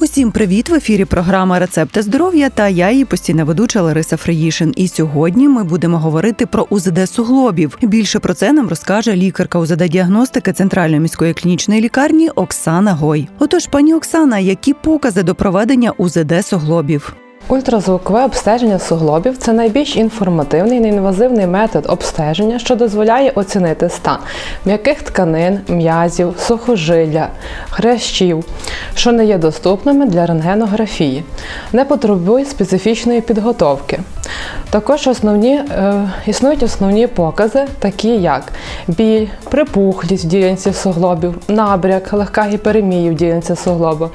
Усім привіт! В ефірі програма Рецепти здоров'я та я її постійна ведуча Лариса Фриїшин. І сьогодні ми будемо говорити про УЗД суглобів. Більше про це нам розкаже лікарка УЗД-діагностики Центральної міської клінічної лікарні Оксана Гой. Отож, пані Оксана, які покази до проведення УЗД суглобів? Ультразвукове обстеження суглобів це найбільш інформативний неінвазивний метод обстеження, що дозволяє оцінити стан м'яких тканин, м'язів, сухожилля, хрящів, що не є доступними для рентгенографії, не потребує специфічної підготовки. Також основні, е, існують основні покази, такі як біль, припухлість в ділянці суглобів, набряк, легка гіперемія в ділянці суглоба,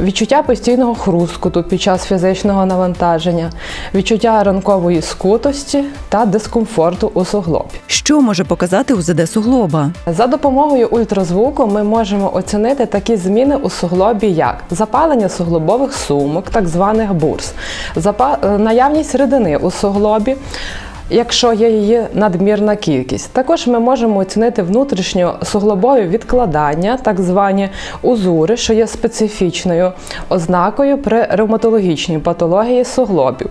відчуття постійного хрускоту під час фізичного навантаження, відчуття ранкової скутості та дискомфорту у суглобі. Що може показати УЗД суглоба? За допомогою ультразвуку ми можемо оцінити такі зміни у суглобі, як запалення суглобових сумок, так званих бурс, запа- е, наявність рідини у суглобі суглобі. Якщо є її надмірна кількість, також ми можемо оцінити внутрішньосуглобові відкладання, так звані узури, що є специфічною ознакою при ревматологічній патології суглобів.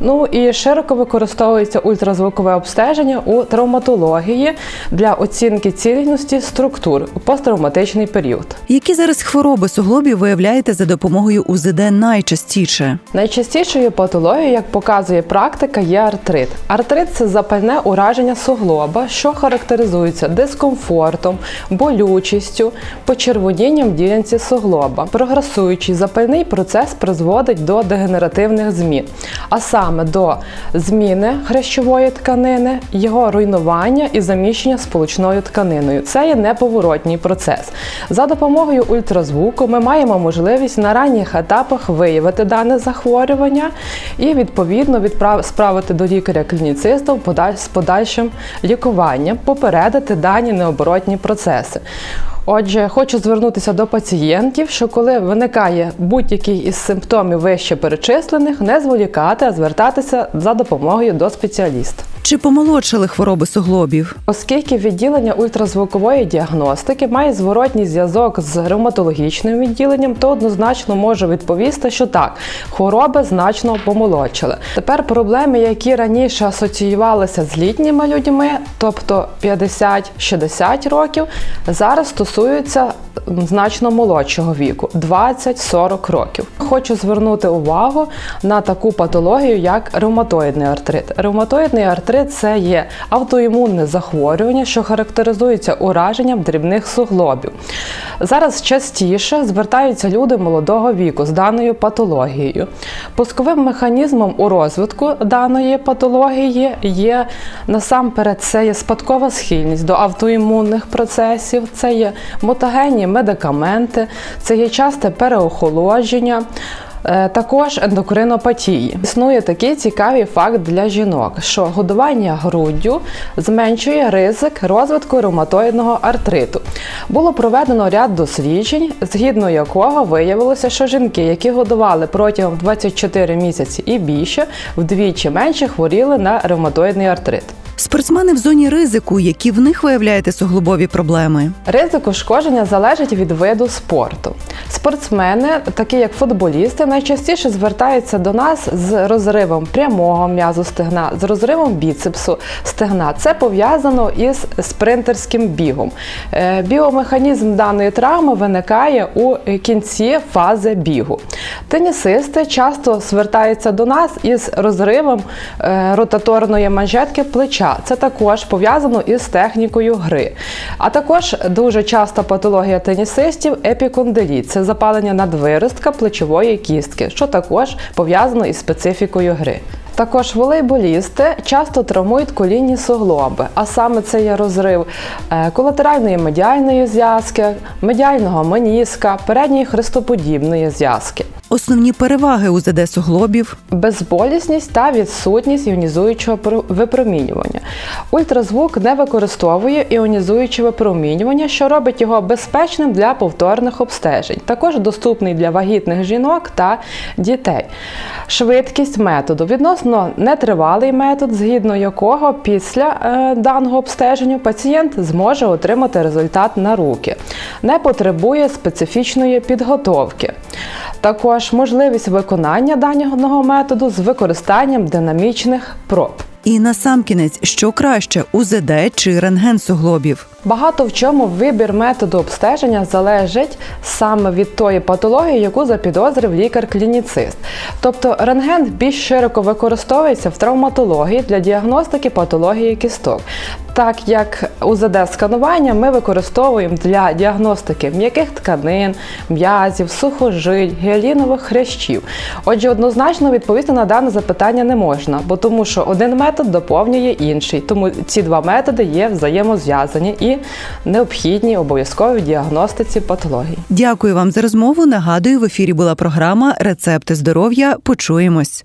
Ну і широко використовується ультразвукове обстеження у травматології для оцінки цілісності структур у посттравматичний період. Які зараз хвороби суглобів виявляєте за допомогою УЗД найчастіше? Найчастішою патологією, як показує практика, є артрит. Артрит це запальне ураження суглоба, що характеризується дискомфортом, болючістю, почервонінням в ділянці суглоба. Прогресуючий запальний процес призводить до дегенеративних змін, а саме до зміни хрящової тканини, його руйнування і заміщення сполучною тканиною. Це є неповоротній процес. За допомогою ультразвуку ми маємо можливість на ранніх етапах виявити дане захворювання і відповідно відправ... справити до лікаря-клініциста в подаль... з подальшим лікуванням, попередити дані необоротні процеси. Отже, хочу звернутися до пацієнтів, що коли виникає будь-який із симптомів вище перечислених, не зволікати, а звертатися за допомогою до спеціаліста. Чи помолодшали хвороби суглобів? Оскільки відділення ультразвукової діагностики має зворотній зв'язок з ревматологічним відділенням, то однозначно можу відповісти, що так, хвороби значно помолодшали. Тепер проблеми, які раніше асоціювалися з літніми людьми, тобто 50-60 років, зараз стосуються значно молодшого віку 20-40 років. Хочу звернути увагу на таку патологію, як ревматоїдний артрит. Ревматоїдний артрит це є автоімунне захворювання, що характеризується ураженням дрібних суглобів. Зараз частіше звертаються люди молодого віку з даною патологією. Пусковим механізмом у розвитку даної патології є насамперед це є спадкова схильність до автоімунних процесів, це є мутагенні медикаменти, це є часте переохолодження. Е, Також ендокринопатії. Існує такий цікавий факт для жінок, що годування груддю зменшує ризик розвитку ревматоїдного артриту. Було проведено ряд досліджень, згідно якого виявилося, що жінки, які годували протягом 24 місяці і більше, вдвічі менше хворіли на ревматоїдний артрит. Спортсмени в зоні ризику, які в них виявляєте суглобові проблеми? Ризик ушкодження залежить від виду спорту. Спортсмени, такі як футболісти, найчастіше звертаються до нас з розривом прямого м'язу стегна, з розривом біцепсу стегна. Це пов'язано із спринтерським бігом. Е, Біомеханізм даної травми виникає у кінці фази бігу. Тенісисти часто звертаються до нас із розривом е, ротаторної манжетки плеча. Це також пов'язано із технікою гри. А також дуже часто патологія тенісистів епікондиліт. Це запалення надвиростка плечової кістки, що також пов'язано із специфікою гри. Також волейболісти часто травмують колінні суглоби, а саме це є розрив е, колатеральної медіальної зв'язки, медіального меніска, передньої хрестоподібної зв'язки. Основні переваги УЗД суглобів. Безболісність та відсутність іонізуючого про- випромінювання. Ультразвук не використовує іонізуюче випромінювання, що робить його безпечним для повторних обстежень. Також доступний для вагітних жінок та дітей. Швидкість методу відносно нетривалий метод, згідно якого після е, даного обстеження пацієнт зможе отримати результат на руки, не потребує специфічної підготовки. Також можливість виконання даного методу з використанням динамічних проб. І насамкінець, що краще УЗД чи рентген суглобів. Багато в чому вибір методу обстеження залежить саме від тої патології, яку запідозрив лікар-клініцист. Тобто рентген більш широко використовується в травматології для діагностики патології кісток. Так як УЗД-сканування ми використовуємо для діагностики м'яких тканин, м'язів, сухожиль, гіалінових хрящів. Отже, однозначно відповісти на дане запитання не можна, бо тому що один метод доповнює інший. Тому ці два методи є взаємозв'язані і необхідні обов'язково в діагностиці патології. Дякую вам за розмову. Нагадую, в ефірі була програма Рецепти здоров'я. Почуємось.